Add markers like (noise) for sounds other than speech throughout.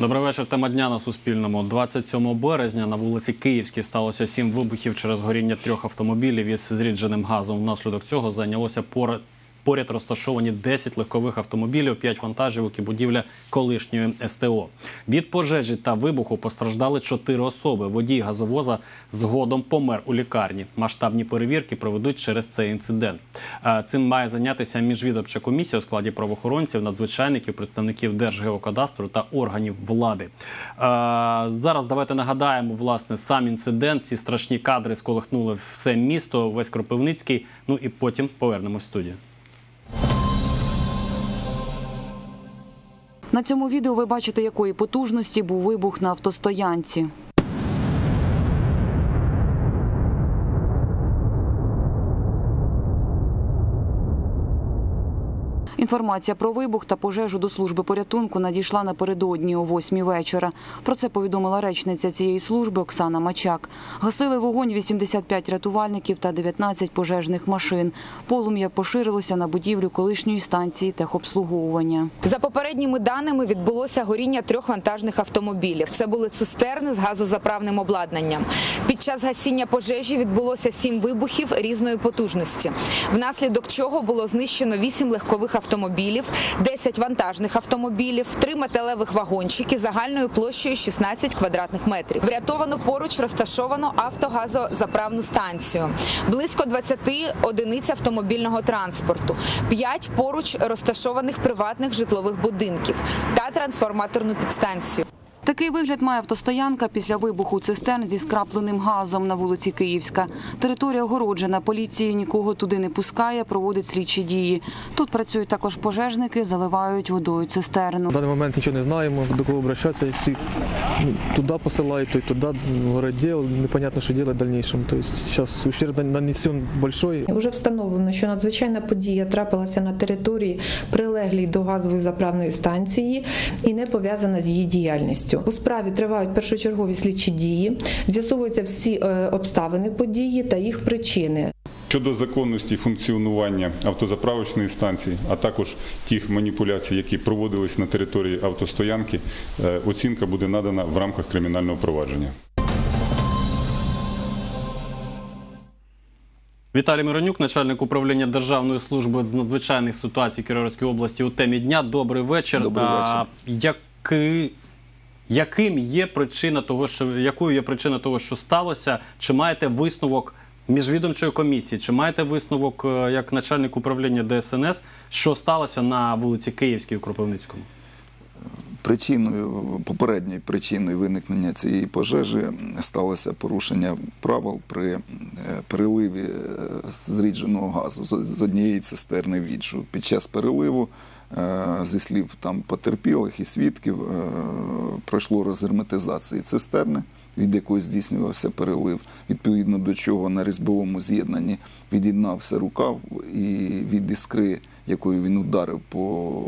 Добрий вечір. Тема дня на Суспільному. 27 березня на вулиці Київській сталося сім вибухів через горіння трьох автомобілів із зрідженим газом. Внаслідок цього зайнялося поряд, розташовані 10 легкових автомобілів, 5 вантажівок і будівля колишньої СТО. Від пожежі та вибуху постраждали 4 особи. Водій газовоза згодом помер у лікарні. Масштабні перевірки проведуть через цей інцидент. Цим має зайнятися міжвідомча комісія у складі правоохоронців, надзвичайників, представників Держгеокадастру та органів влади. Зараз давайте нагадаємо власне сам інцидент. Ці страшні кадри сколихнули все місто, весь Кропивницький. Ну і потім повернемось в студію. На цьому відео ви бачите, якої потужності був вибух на автостоянці. Інформація про вибух та пожежу до служби порятунку надійшла напередодні о 8 вечора. Про це повідомила речниця цієї служби Оксана Мачак. Гасили вогонь 85 рятувальників та 19 пожежних машин. Полум'я поширилося на будівлю колишньої станції техобслуговування. За попередніми даними відбулося горіння трьох вантажних автомобілів. Це були цистерни з газозаправним обладнанням. Під час гасіння пожежі відбулося сім вибухів різної потужності, внаслідок чого було знищено вісім легкових автомобілів, 10 вантажних автомобілів, три металевих вагончики загальною площею 16 квадратних метрів. Врятовано поруч розташовано автогазозаправну станцію, близько 20 одиниць автомобільного транспорту, 5 поруч розташованих приватних житлових будинків та трансформаторну підстанцію. Такий вигляд має автостоянка після вибуху цистерн зі скрапленим газом на вулиці Київська. Територія огороджена, поліції нікого туди не пускає, проводить слідчі дії. Тут працюють також пожежники, заливають водою цистерну. В даний момент нічого не знаємо, до кого обращатися. Всі ну, туди посилають, той туди городділ, непонятно, що робити в дальнейшем. Тобто зараз ущерб нанесен большой. Уже встановлено, що надзвичайна подія трапилася на території, прилеглій до газової заправної станції і не пов'язана з її діяльністю. У справі тривають першочергові слідчі дії, з'ясовуються всі е, обставини події та їх причини. Щодо законності функціонування автозаправочної станції, а також тих маніпуляцій, які проводились на території автостоянки, е, оцінка буде надана в рамках кримінального провадження. Віталій Миронюк, начальник управління Державної служби з надзвичайних ситуацій Кіровоградської області у темі дня. Добрий вечір. Добрий А, вечір. який, яким є причина того, що якою є причина того, що сталося? Чи маєте висновок міжвідомчої комісії? Чи маєте висновок е, як начальник управління ДСНС, що сталося на вулиці Київській у Кропивницькому? Причиною, попередньою причиною виникнення цієї пожежі сталося порушення правил при е, переливі е, зрідженого газу з- однієї цистерни в іншу. Під час переливу, зі слів там потерпілих і свідків, е, пройшло розгерметизації цистерни, від якої здійснювався перелив, відповідно до чого на різьбовому з'єднанні від'єднався рукав і від іскри, якою він ударив по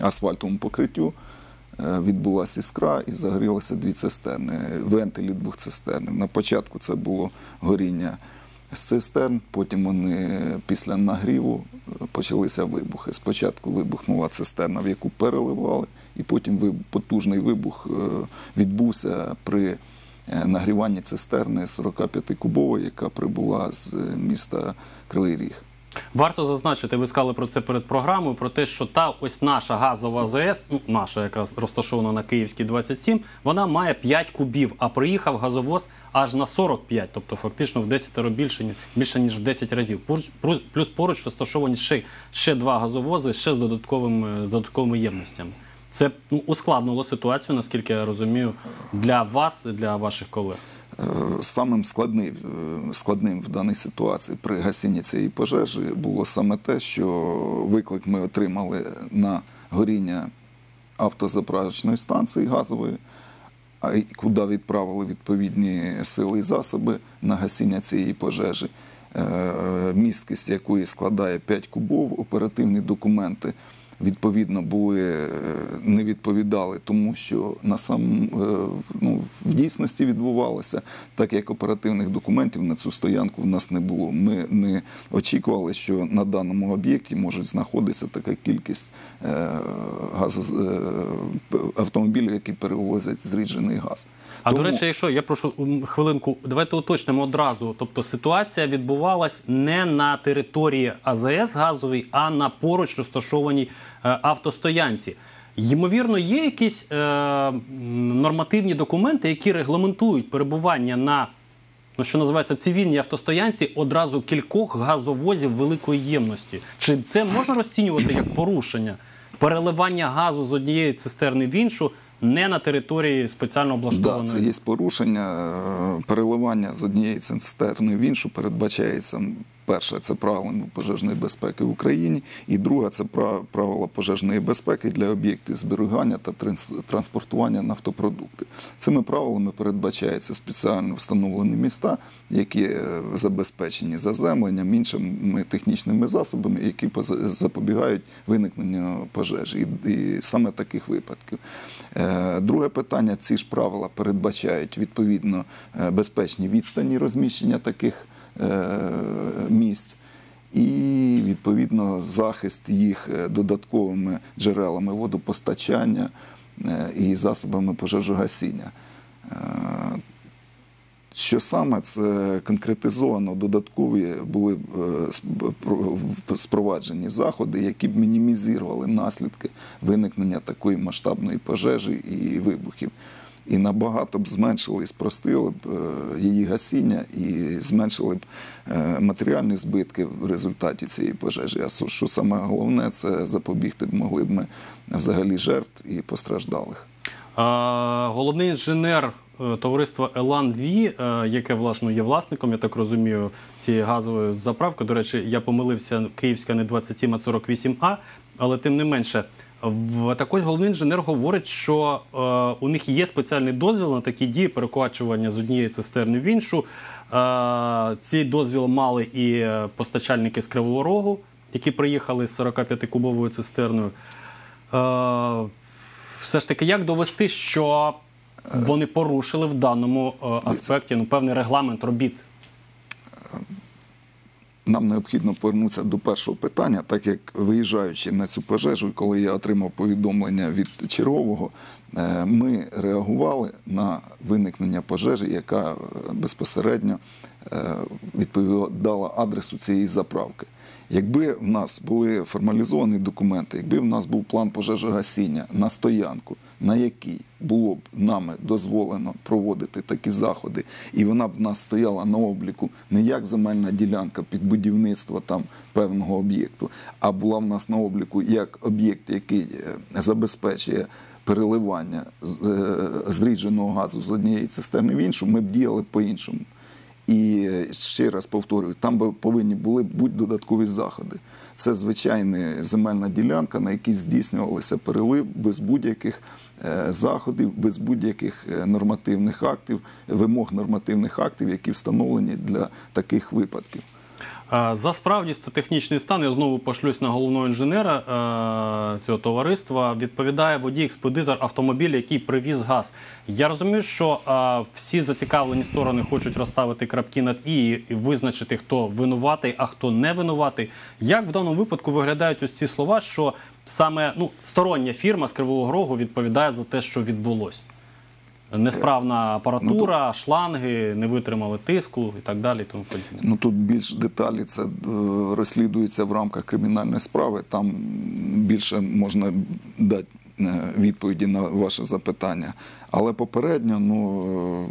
асфальтовому покриттю е, відбулася іскра і загорілися дві цистерни, вентилі двох цистерн. На початку це було горіння з цистерн, потім вони після нагріву е, почалися вибухи. Спочатку вибухнула цистерна, в яку переливали, і потім потужний вибух е, відбувся при е, нагріванні цистерни 45-кубової, яка прибула з е, міста Кривий Ріг. Варто зазначити, ви сказали про це перед програмою, про те, що та ось наша газова АЗС, ну, наша, яка розташована на Київській 27, вона має 5 кубів, а приїхав газовоз аж на 45, тобто фактично в 10 більше, більше ніж в 10 разів. Плюс- поруч розташовані ще, ще два газовози, ще з додатковими, з додатковими ємностями. Це ну, ускладнило ситуацію, наскільки я розумію, для вас і для ваших колег. Самим складним, е, складним в даній ситуації при гасінні цієї пожежі було саме те, що виклик ми отримали на горіння автозаправочної станції газової, куди відправили відповідні сили і засоби на гасіння цієї пожежі, е, місткість якої складає 5 кубов, оперативні документи відповідно були е, не відповідали тому, що на сам е, ну, в дійсності відбувалося, так як оперативних документів на цю стоянку в нас не було. Ми не очікували, що на даному об'єкті може знаходитися така кількість е, газо, е, автомобілів, які перевозять зріджений газ. А Тому- до речі, якщо я прошу хвилинку, давайте уточнимо одразу. Тобто ситуація відбувалась не на території АЗС газовій, а на поруч розташованій автостоянці. Ймовірно, є якісь е, нормативні документи, які регламентують перебування на ну, що називається цивільній автостоянці одразу кількох газовозів великої ємності. Чи це можна розцінювати як порушення переливання газу з однієї цистерни в іншу не на території спеціально Да, це є порушення. Е, Переливання з однієї цистерни в іншу передбачається. Перше, це правилами пожежної безпеки в Україні, і друге це пра- правила пожежної безпеки для об'єктів зберігання та транспортування нафтопродукти. Цими правилами передбачаються спеціально встановлені міста, які е, забезпечені заземленням, іншими технічними засобами, які запобігають виникненню пожежі. І, саме таких випадків. Е, Друге питання: ці ж правила передбачають відповідно е, безпечні відстані розміщення таких місць. І відповідно захист їх е, додатковими джерелами водопостачання е, і засобами пожежогасіння. Е, Що саме це конкретизовано, додаткові були е, спроваджені заходи, які б мінімізували наслідки виникнення такої масштабної пожежі і вибухів. І набагато б зменшили і спростили б е, її гасіння і зменшили б е, матеріальні збитки в результаті цієї пожежі. А що- саме головне, це запобігти б могли б ми взагалі жертв і постраждалих. А, головний інженер е, товариства Елан Ві, яке власне є власником, я так розумію, цієї газової заправки. До речі, я помилився, київська не 27, а 48А, але тим не менше. Також головний інженер говорить, що е, у них є спеціальний дозвіл на такі дії перекочування з однієї цистерни в іншу. Е, ці дозвіл мали і постачальники з Кривого Рогу, які приїхали з 45-кубовою цистерною. Е, все ж таки, як довести, що вони порушили в даному аспекті ну, певний регламент робіт? Нам необхідно повернутися до першого питання, так як виїжджаючи на цю пожежу, коли я отримав повідомлення від чергового, е, ми реагували на виникнення пожежі, яка е, безпосередньо е, відповідала адресу цієї заправки. Якби в нас були формалізовані документи, якби в нас був план пожежогасіння на стоянку, на який було б нами дозволено проводити такі заходи, і вона б в нас стояла на обліку не як земельна ділянка під будівництво там певного об'єкту, а була в нас на обліку як об'єкт, який е, забезпечує переливання е, зрідженого газу з однієї цистерни в іншу, ми б діяли по-іншому. І ще раз повторюю, там би повинні були бути додаткові заходи. Це звичайна земельна ділянка, на якій здійснювалися перелив без будь-яких е, заходів, без будь-яких е, нормативних актів, вимог нормативних актів, які встановлені для таких випадків. За справність та технічний стан я знову пошлюсь на головного інженера е, цього товариства. Відповідає водій-експедитор автомобіля, який привіз газ. Я розумію, що е, всі зацікавлені сторони хочуть розставити крапки над і, і визначити, хто винуватий, а хто не винуватий. Як в даному випадку виглядають ось ці слова, що саме ну, стороння фірма з Кривого Рогу відповідає за те, що відбулось? Несправна апаратура, шланги не витримали тиску і так далі. Тому подібне. Ну тут більш деталі це е, розслідується в рамках кримінальної справи. Там більше можна дати е, відповіді на ваше запитання. Але попередньо, ну е,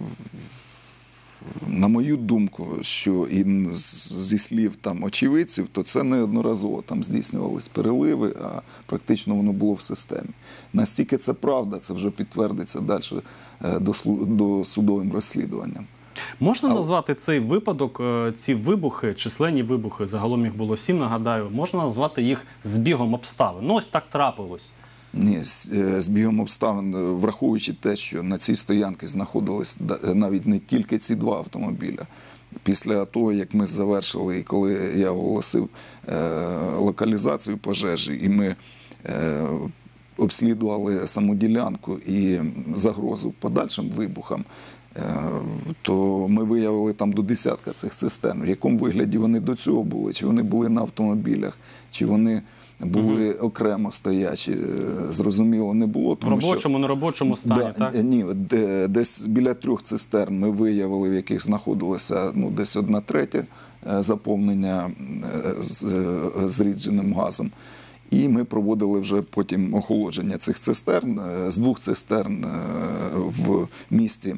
на мою думку, що і зі слів там очевидців, то це неодноразово там здійснювались переливи, а практично воно було в системі. Настільки це правда, це вже підтвердиться далі е, дослу- досудовим розслідуванням. Можна Але- назвати цей випадок, е, ці вибухи, численні вибухи, загалом їх було сім, нагадаю, можна назвати їх збігом обставин. Ну ось так трапилось. Ні, з е, збігом обставин, е, враховуючи те, що на цій стоянці знаходились е, навіть не тільки ці два автомобіля. Після того, як ми завершили, і коли я оголосив локалізацію пожежі, і ми обслідували саму ділянку і загрозу подальшим вибухам, то ми виявили там до десятка цих цистерн. В якому вигляді вони до цього були? Чи вони були на автомобілях, чи вони були окремо стоячі? Е, Зрозуміло, не було. В Тому що- робочому, неробочому стані, Да, так? е, Ні, де- десь біля трьох цистерн ми виявили, в яких знаходилося ну, десь одна третя е, заповнення з зрідженим газом. І ми проводили вже потім охолодження цих цистерн. З двох цистерн в місті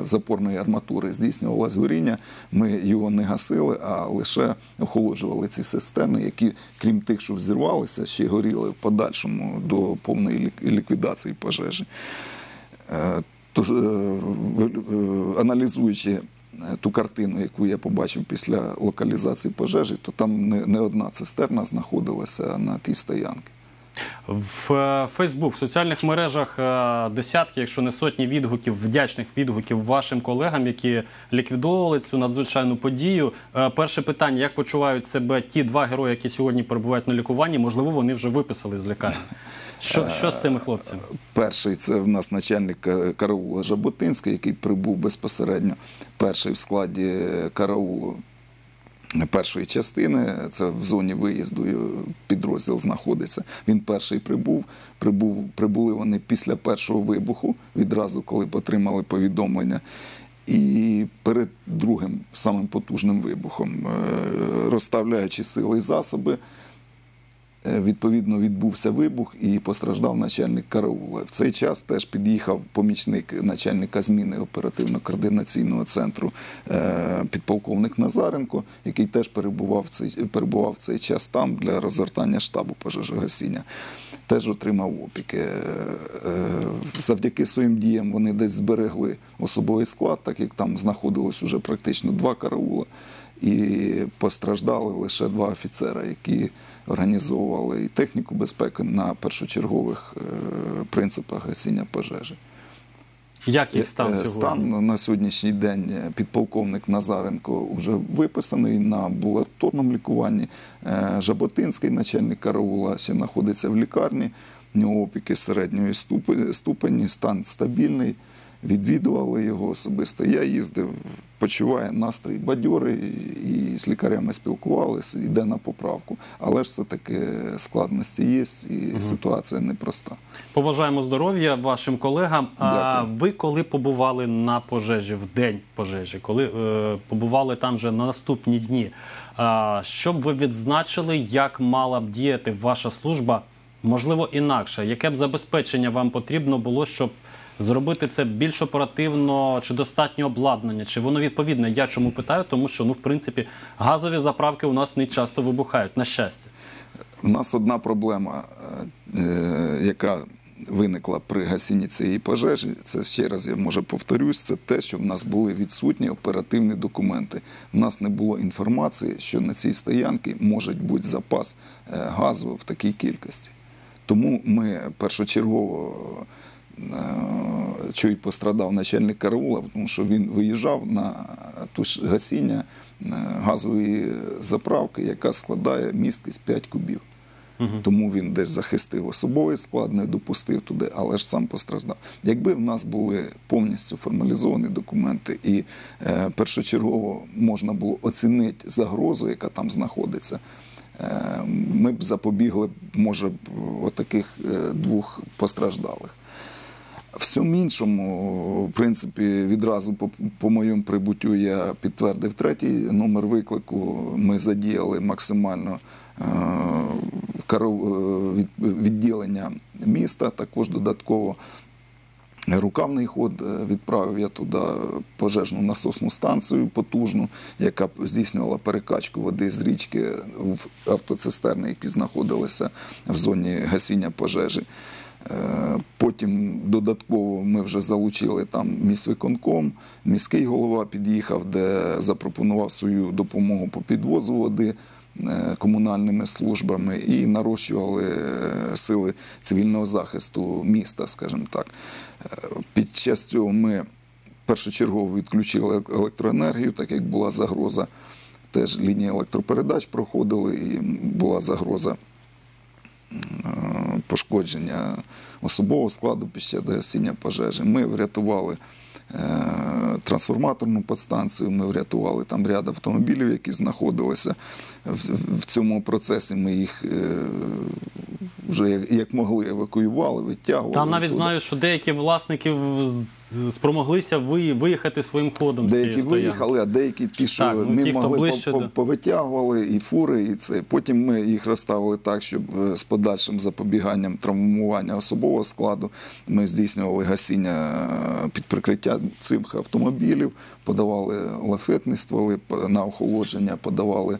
запорної арматури здійснювалось горіння. Ми його не гасили, а лише охолоджували ці цистерни, які, крім тих, що взірвалися, ще горіли в подальшому до повної ліквідації пожежі. Е, то, е, е, аналізуючи е, ту картину, яку я побачив після локалізації пожежі, то там не одна цистерна знаходилася на тій стоянці. В е, Фейсбук, в соціальних мережах е, десятки, якщо не сотні відгуків, вдячних відгуків вашим колегам, які ліквідовували цю надзвичайну подію. Е, Перше питання: як почувають себе ті два герої, які сьогодні перебувають на лікуванні? Можливо, вони вже виписали з лікарні. Що, що з цими хлопцями? Перший це в нас начальник караула Жаботинський, який прибув безпосередньо перший в складі караулу першої частини. Це в зоні виїзду підрозділ знаходиться. Він перший прибув. Прибув прибули вони після першого вибуху, відразу коли отримали повідомлення. І перед другим самим потужним вибухом, е, розставляючи сили і засоби, Відповідно, відбувся вибух і постраждав начальник караула. В цей час теж під'їхав помічник начальника зміни оперативно-координаційного центру е, підполковник Назаренко, який теж перебував цей, перебував цей час там для розгортання штабу пожежогасіння. Теж отримав опіки. Е, е, Завдяки своїм діям вони десь зберегли особовий склад, так як там знаходилось уже практично два караула і постраждали лише два офіцера, які організовували і техніку безпеки на першочергових е, принципах гасіння пожежі. Як їх стан Е, сьогодні? Стан на сьогоднішній день е, підполковник Назаренко вже виписаний на амбулаторному лікуванні. Е, Жаботинський начальник караула ще знаходиться в лікарні. В нього опіки середньої ступені, стан стабільний. Відвідували його особисто. Я їздив, почуває настрій бадьорий і з лікарями спілкувалися, йде на поправку. Але ж все-таки складності є, і ситуація непроста. Побажаємо здоров'я вашим колегам. А ви коли побували на пожежі в день пожежі, коли е, побували там вже на наступні дні? А, що б ви відзначили, як мала б діяти ваша служба? Можливо, інакше. Яке б забезпечення вам потрібно було, щоб зробити це більш оперативно, чи достатньо обладнання, чи воно відповідне? Я чому питаю? Тому що ну, в принципі, газові заправки у нас не часто вибухають, на щастя. У нас одна проблема, е, е, яка виникла при гасінні цієї пожежі. Це ще раз я може повторюсь. Це те, що в нас були відсутні оперативні документи. У нас не було інформації, що на цій стоянці може бути запас е, газу в такій кількості. Тому ми першочергово. Е, Що й пострадав начальник караула, тому що він виїжджав на ту ж гасіння е, газової заправки, яка складає місткість 5 кубів. Тому він десь захистив особовий склад, не допустив туди, але ж сам постраждав. Якби в нас були повністю формалізовані документи, і е, першочергово можна було оцінити загрозу, яка там знаходиться, е, ми б запобігли, може, отаких е, двох постраждалих. Всьому іншому, в принципі, відразу по, по моєму прибуттю я підтвердив третій номер виклику. Ми задіяли максимально е, е, від- відділення міста, також додатково. Рукавний ход е, відправив я туди пожежну насосну станцію потужну, яка здійснювала перекачку води з річки в автоцистерни, які знаходилися в зоні гасіння пожежі. Е, Потім додатково ми вже залучили там міськвиконком, міський голова під'їхав, де запропонував свою допомогу по підвозу води е, комунальними службами і нарощували е, сили цивільного захисту міста, скажімо так. Під час цього ми першочергово відключили електроенергію, так як була загроза. Теж лінії електропередач проходили і була загроза пошкодження особового складу час гасіння пожежі. Ми врятували е, трансформаторну подстанцію, ми врятували там ряд автомобілів, які знаходилися в, в цьому процесі. Ми їх е, вже як, як могли евакуювали, витягували. Там навіть туди. знаю, що деякі власники спромоглися ви- виїхати своїм ходом Деякі виїхали, а деякі ті, що Так, ну, не ті, могли, ближче повитягували і фури, і це. Потім ми їх розставили так, щоб е, з подальшим запобіганням травмування особового складу ми здійснювали гасіння е, під прикриття цих автомобілів, подавали лафетні стволи на охолодження, подавали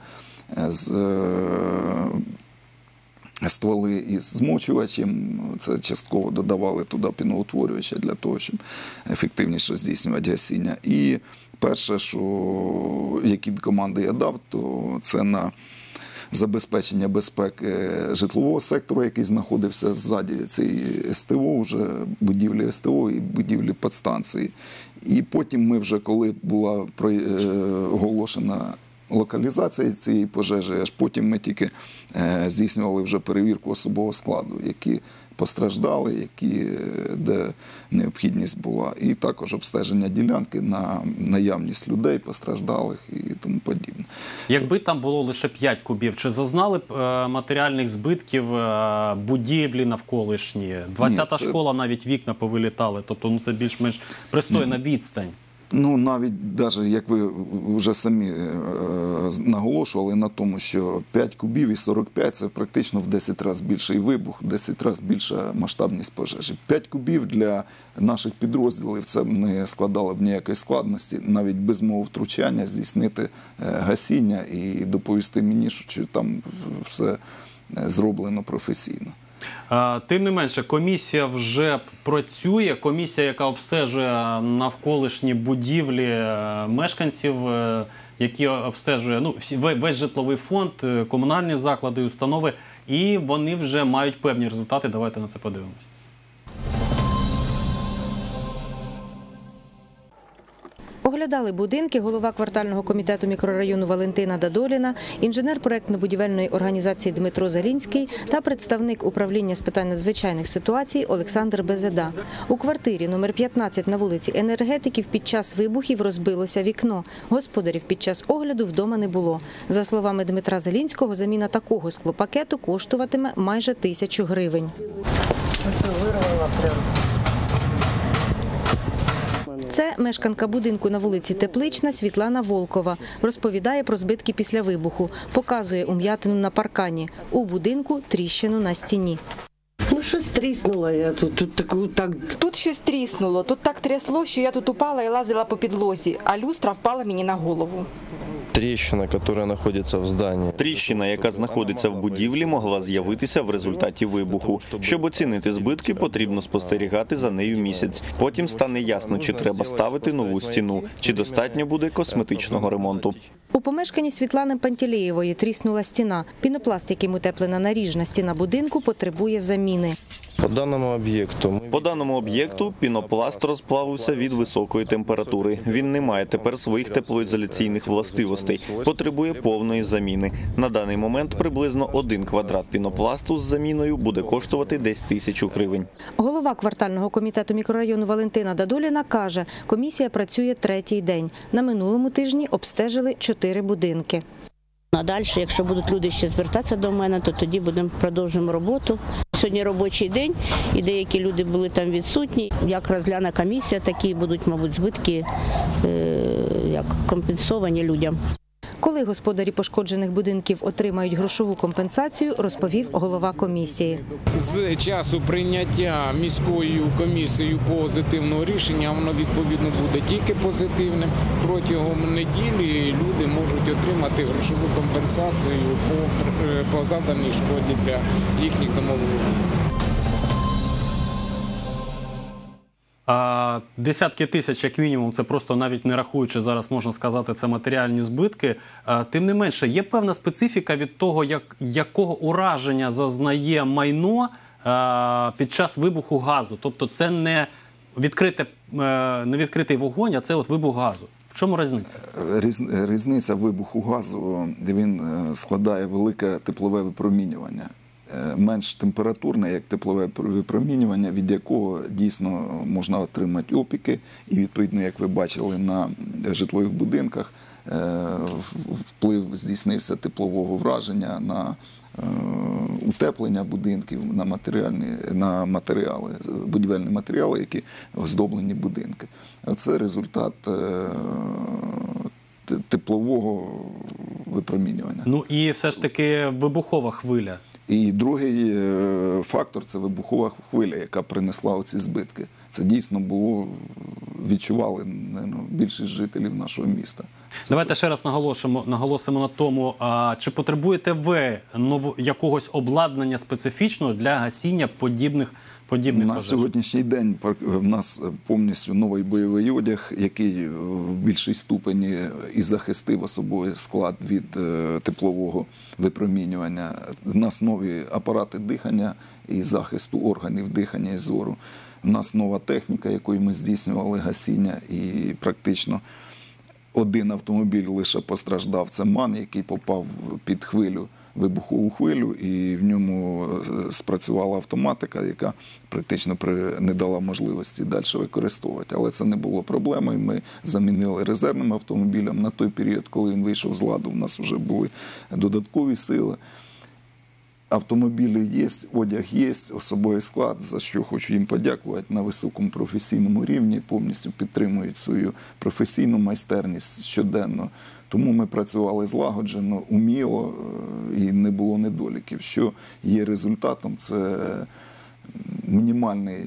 з е, стволи із змочувачем. Це частково додавали туди піноутворювача для того, щоб ефективніше здійснювати гасіння. І перше, що які команди я дав, то це на забезпечення безпеки житлового сектору, який знаходився ззаді цієї СТО, вже будівлі СТО і будівлі підстанції. І потім ми вже, коли була е, оголошена локалізація цієї пожежі, аж потім ми тільки е, здійснювали вже перевірку особового складу, які постраждали, які, е, де необхідність була, і також обстеження ділянки на наявність людей, постраждалих і тому подібне. Якби там було лише 5 кубів, чи зазнали б е, матеріальних збитків будівлі навколишні? 20-та це- школа навіть вікна повилітали, тобто ну, це більш-менш пристойна відстань. Ну, навіть навіть як ви вже самі е, наголошували на тому, що 5 кубів і 45 це практично в 10 разів більший вибух, в 10 разів більша масштабність пожежі. 5 кубів для наших підрозділів це не складало б ніякої складності, навіть без мого втручання здійснити е, гасіння і доповісти мені, що там все е, зроблено професійно. Е, Тим не менше, комісія вже працює. Комісія, яка обстежує навколишні будівлі е, мешканців, е, які обстежує ну, весь житловий фонд, комунальні заклади, установи, і вони вже мають певні результати. Давайте на це подивимось. Оглядали будинки голова квартального комітету мікрорайону Валентина Дадоліна, інженер проектно-будівельної організації Дмитро Залінський та представник управління з питань надзвичайних ситуацій Олександр Безеда. У квартирі номер 15 на вулиці Енергетиків під час вибухів розбилося вікно. Господарів під час огляду вдома не було. За словами Дмитра Залінського, заміна такого склопакету коштуватиме майже тисячу гривень. Це мешканка будинку на вулиці Теплична Світлана Волкова. Розповідає про збитки після вибуху. Показує ум'ятину на паркані. У будинку тріщину на стіні. Ну, щось тріснуло я тут, тут таку так. Тут щось тріснуло, тут так трясло, що я тут упала і лазила по підлозі, а люстра впала мені на голову. Тріщина, яка знаходиться в зданні. Тріщина, яка знаходиться в будівлі, могла з'явитися в результаті вибуху. Щоб оцінити збитки, потрібно спостерігати за нею місяць. Потім стане ясно, чи треба ставити нову стіну, чи достатньо буде косметичного ремонту. У помешканні Світлани Пантелеєвої тріснула стіна. Пінопласт, яким утеплена наріжна стіна будинку, потребує заміни. По даному об'єкту По даному об'єкту пінопласт розплавився від високої температури. Він не має тепер своїх теплоізоляційних властивостей, потребує повної заміни. На даний момент приблизно один квадрат пінопласту з заміною буде коштувати десь тисячу гривень. Голова квартального комітету мікрорайону Валентина Дадоліна каже, комісія працює третій день. На минулому тижні обстежили чотири будинки. А далі, якщо будуть люди ще звертатися до мене, то тоді будемо продовжимо роботу. Сьогодні робочий день, і деякі люди були там відсутні. Як розгляне комісія, такі будуть, мабуть, збитки е, як компенсовані людям. Коли господарі пошкоджених будинків отримають грошову компенсацію, розповів голова комісії. З часу прийняття міською комісією позитивного рішення, воно відповідно буде тільки позитивним. Протягом неділі люди можуть отримати грошову компенсацію по, е, по завданій шкоді для їхніх домоволодінь. Десятки тисяч, як мінімум, це просто навіть не рахуючи зараз, можна сказати, це матеріальні збитки. Тим не менше, є певна специфіка від того, як, якого ураження зазнає майно під час вибуху газу. Тобто, це не відкрите, е, не відкритий вогонь, а це от вибух газу. В чому різниця? Різниця вибуху газу він е, складає велике теплове випромінювання. Е, менш температурне, як теплове випромінювання, від якого дійсно можна отримати опіки. І відповідно, як ви бачили на житлових будинках, е, вплив здійснився теплового враження на е, утеплення будинків, на матеріальні на матеріали, будівельні матеріали, які оздоблені будинки. Це результат теплового випромінювання. Ну і все ж таки вибухова хвиля. І другий е, фактор це вибухова хвиля, яка принесла оці збитки. Це дійсно було відчували ну, більшість жителів нашого міста. Давайте ще раз наголосимо, наголосимо на тому, а, чи потребуєте ви нову, якогось обладнання специфічного для гасіння подібних, подібних На пожеж? сьогоднішній день в нас повністю новий бойовий одяг, який в більшій ступені і захистив особовий склад від е, теплового випромінювання. У нас нові апарати дихання і захисту органів дихання і зору. У нас нова техніка, якою ми здійснювали гасіння, і практично один автомобіль лише постраждав. Це ман, який попав під хвилю, вибухову хвилю, і в ньому е, спрацювала автоматика, яка практично не дала можливості далі використовувати. Але це не було проблемою. Ми замінили резервним автомобілем на той період, коли він вийшов з ладу. У нас вже були додаткові сили. Автомобілі є, одяг є, особовий склад, за що хочу їм подякувати на високому професійному рівні, повністю підтримують свою професійну майстерність щоденно. Тому ми працювали злагоджено, уміло е, і не було недоліків. Що є результатом, це мінімальний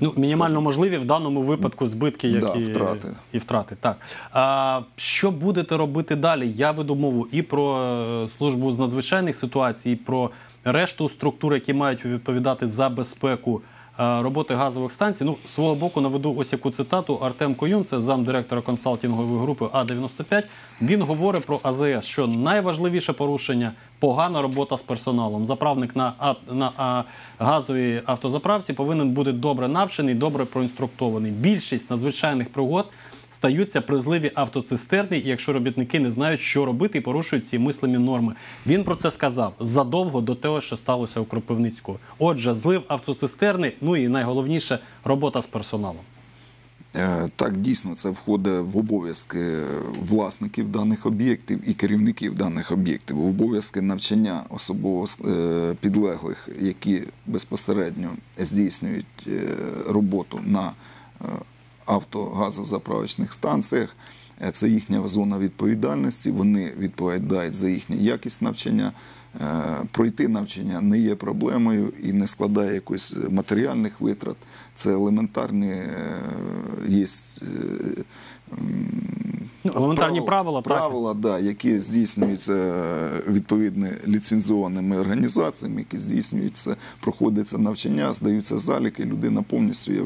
Ну, мінімально можливі в даному випадку збитки, Да, які втрати. і втрати. Так а що будете робити далі? Я веду мову і про е, службу з надзвичайних ситуацій, і про решту структур, які мають відповідати за безпеку роботи газових станцій. Ну, свого боку, наведу ось яку цитату Артем Коюн, це замдиректора консалтингової групи А95. Він говорить про АЗС, що найважливіше порушення погана робота з персоналом. Заправник на, а, на а, газовій автозаправці повинен бути добре навчений, добре проінструктований. Більшість надзвичайних пригод стаються при зливі автоцистерни, якщо робітники не знають, що робити, і порушують ці мислимі норми. Він про це сказав задовго до того, що сталося у Кропивницькому. Отже, злив автоцистерни, ну і найголовніше робота з персоналом. Е, Так, дійсно, це входить в обов'язки власників даних об'єктів і керівників даних об'єктів, в обов'язки навчання особово е, підлеглих, які безпосередньо здійснюють е, роботу на автогазозаправочних станціях. Е, Це їхня зона відповідальності, вони відповідають за їхню якість навчання. Е, Пройти навчання не є проблемою і не складає якось матеріальних витрат. Це елементарні е, є елементарні Право- правила, так. правила да, які здійснюються е, відповідно ліцензіонними організаціями, які здійснюються, проходиться навчання, здаються заліки, людина повністю є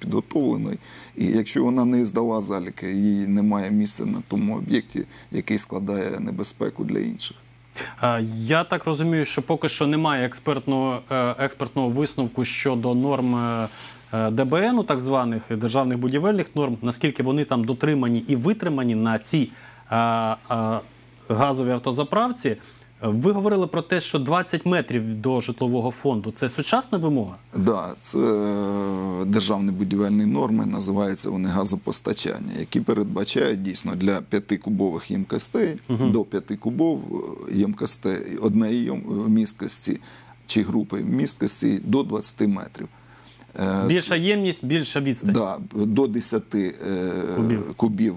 підготовленою. І якщо вона не здала заліки, їй немає місця на тому об'єкті, який складає небезпеку для інших. Е, Я так розумію, що поки що немає експертного, е, експертного висновку щодо норм ДБН, так званих державних будівельних норм, наскільки вони там дотримані і витримані на цій е, е, газовій автозаправці. Ви говорили про те, що 20 метрів до житлового фонду це сучасна вимога? Да, це е, державні будівельні норми, називаються вони газопостачання, які передбачають дійсно для 5 кубових ємкостей до 5 кубов е, ємкостей однієї місткості чи групи місткості до 20 метрів. Е, Більша ємність, більша відстань. Да, до 10 е, Кубів. кубів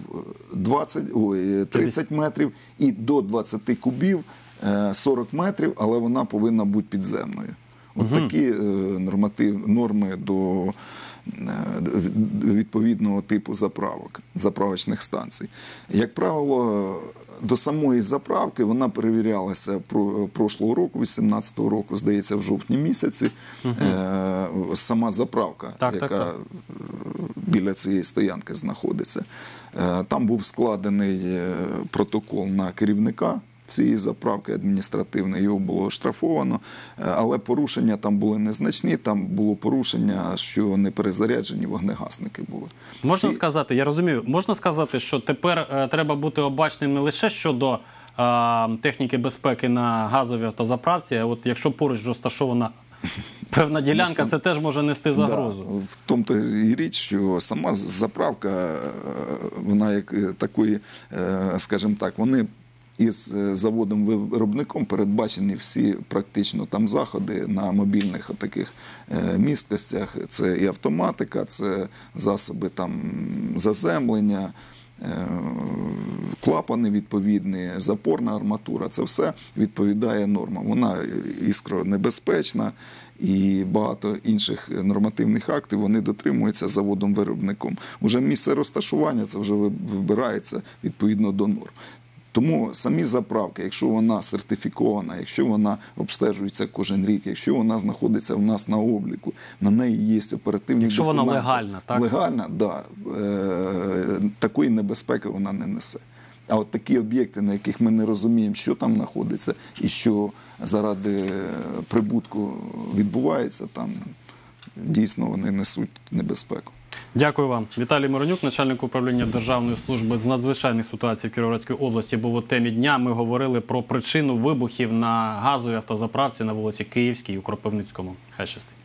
20, ой, 30 метрів і до 20 кубів е, 40 метрів, але вона повинна бути підземною. От такі е, норматив, норми до е, відповідного типу заправок, заправочних станцій. Як правило, до самої заправки вона перевірялася про- прошлого року, 18-го року, здається, в жовтні місяці. Е, Сама заправка, Так, яка так. біля цієї стоянки знаходиться. Е, Там був складений е, протокол на керівника. Цієї заправки адміністративної його було оштрафовано, Е, але порушення там були незначні. Там було порушення, що не перезаряджені вогнегасники були. Можна Всі- сказати, я розумію, можна сказати, що тепер е, треба бути обачним не лише щодо техніки безпеки на газовій автозаправці. А От якщо поруч розташована (laughs) певна ділянка, це теж може нести загрозу. Да, в тому то і річ, що сама заправка, е, вона як такої, скажімо так, вони із е, заводом-виробником передбачені всі практично там заходи на мобільних таких місткостях. Це і автоматика, це засоби там заземлення. е, Клапани відповідні, запорна арматура, це все відповідає нормам. Вона іскронебезпечна і багато інших нормативних актів вони дотримуються заводом-виробником. Уже місце розташування це вже вибирається відповідно до норм. Тому самі заправки, якщо вона сертифікована, якщо вона обстежується кожен рік, якщо вона знаходиться у нас на обліку, на неї є оперативні Якщо вона легальна, так? Легальна, да. Е, такої небезпеки вона не несе. А от такі об'єкти, на яких ми не розуміємо, що там знаходиться і що заради прибутку відбувається, там дійсно вони несуть небезпеку. Дякую вам. Віталій Миронюк, начальник управління Державної служби з надзвичайних ситуацій в Кіровоградській області, був у темі дня. Ми говорили про причину вибухів на газовій автозаправці на вулиці Київській у Кропивницькому. Хай щастить.